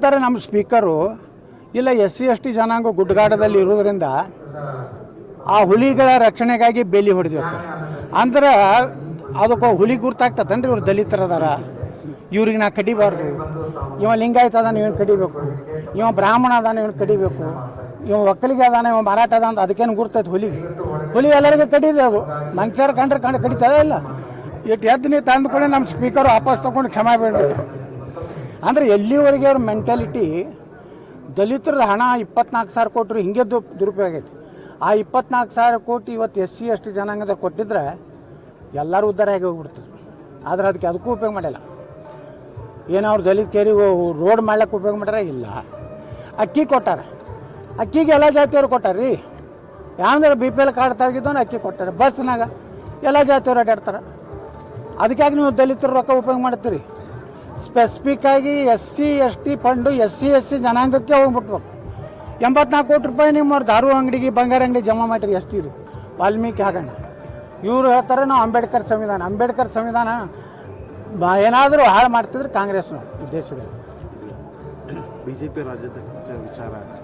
ಹೇಳ್ತಾರೆ ನಮ್ಮ ಸ್ಪೀಕರು. ಇಲ್ಲ ಎಸ್ ಸಿ ಎಸ್ ಟಿ ಜನಾಂಗ ಗುಡ್ಡಗಾಡದಲ್ಲಿ ಇರೋದ್ರಿಂದ ಆ ಹುಲಿಗಳ ರಕ್ಷಣೆಗಾಗಿ ಬೇಲಿ ಹೊಡೆದಿರ್ತಾರೆ ಅಂದ್ರೆ ಅದಕ್ಕೆ ಹುಲಿ ಗುರ್ತಾಗ್ತದನ್ರಿ ಇವ್ರು ದಲಿತರದಾರ ಇವ್ರಿಗೆ ನಾ ಕಡಿಬಾರ್ದು. ಇವ ಲಿಂಗಾಯತ ಅದಾನ, ಇವನು ಕಡಿಬೇಕು. ಇವ ಬ್ರಾಹ್ಮಣ ಅದಾನ, ಇವನು ಕಡಿಬೇಕು. ಇವ ಒಕ್ಕಲಿಗೆ ಅದಾನ, ಇವ ಮಾರಾಟ ಅದ ಅಂತ ಅದಕ್ಕೇನು ಗುರ್ತೈತೆ ಹುಲಿ ಹುಲಿ ಎಲ್ಲರಿಗೂ ಕಡಿದೆ ಅದು. ಮನುಷ್ಯರು ಕಂಡ್ರೆ ಕಂಡು ಕಡಿತದ ಇಲ್ಲ ಇಟ್ಟು ಎದ್ದು ನೀವು ತಂದುಕೊಂಡೆ ನಮ್ಮ ಸ್ಪೀಕರ್ ವಾಪಸ್ ತೊಗೊಂಡು ಕ್ಷಮೆ ಬೇಡಬೇಕು ಅಂದರೆ ಎಲ್ಲಿವರೆಗೆ ಅವ್ರ ಮೆಂಟಾಲಿಟಿ ದಲಿತರದ ಹಣ ಇಪ್ಪತ್ನಾಲ್ಕು ಸಾವಿರ ಕೋಟಿ ಹಿಂಗೆ ದು ದುರುಪಯೋಗ ಆಗೈತಿ. ಆ ಇಪ್ಪತ್ನಾಲ್ಕು ಸಾವಿರ ಕೋಟಿ ಇವತ್ತು ಎಸ್ ಸಿ, ಎಸ್ ಜನಾಂಗದ ಕೊಟ್ಟಿದ್ರೆ ಎಲ್ಲರೂ ಉದ್ಧಾರ ಆಗಿ ಹೋಗ್ಬಿಡ್ತದೆ. ಆದರೆ ಅದಕ್ಕೆ ಅದಕ್ಕೂ ಉಪಯೋಗ ಮಾಡಿಲ್ಲ. ಏನೋ ಅವ್ರು ದಲಿತ ಕೇರಿ ರೋಡ್ ಮಾಡ್ಲಿಕ್ಕೆ ಉಪಯೋಗ ಮಾಡ್ಯಾರ ಇಲ್ಲ. ಅಕ್ಕಿ ಕೊಟ್ಟಾರ. ಅಕ್ಕಿಗೆ ಎಲ್ಲ ಜಾತಿಯವ್ರು ಕೊಟ್ಟಾರ ಯಾವಂದ್ರೆ ಬಿ ಪಿ ಎಲ್ ಕಾರ್ಡ್ ತೆಗಿದ್ದವನು ಅಕ್ಕಿ ಕೊಟ್ಟಾರೆ. ಬಸ್ನಾಗ ಎಲ್ಲ ಜಾತಿಯವ್ರು ಅಡ್ಡಾಡ್ತಾರೆ. ಅದಕ್ಕಾಗಿ ನೀವು ದಲಿತರ ರೊಕ್ಕ ಉಪಯೋಗ ಮಾಡ್ತೀರಿ? ಸ್ಪೆಸಿಫಿಕ್ ಆಗಿ S C, S T fund, S C S C ಜನಾಂಗಕ್ಕೆ ಹೋಗ್ಬಿಟ್ಬೇಕು. ಎಂಬತ್ನಾಲ್ಕು ಕೋಟಿ ರೂಪಾಯಿ ನಿಮ್ಮ ದಾರು ಅಂಗಡಿಗೆ, ಬಂಗಾರ ಅಂಗಡಿ ಜಮಾ ಮಾಡಿರಿ ಎಷ್ಟು ಇದು ವಾಲ್ಮೀಕಿ ಆಗೋಣ ಇವರು ಹೇಳ್ತಾರೆ, ನಾವು ಅಂಬೇಡ್ಕರ್ ಸಂವಿಧಾನ. ಅಂಬೇಡ್ಕರ್ ಸಂವಿಧಾನ ಬ- ಏನಾದರೂ ಹಾಳು ಮಾಡ್ತಿದ್ರೆ ಕಾಂಗ್ರೆಸ್ನವ್ರು ಈ ದೇಶದಲ್ಲಿ. ಬಿಜೆಪಿ ರಾಜ್ಯಾಧ್ಯಕ್ಷ ವಿಚಾರ.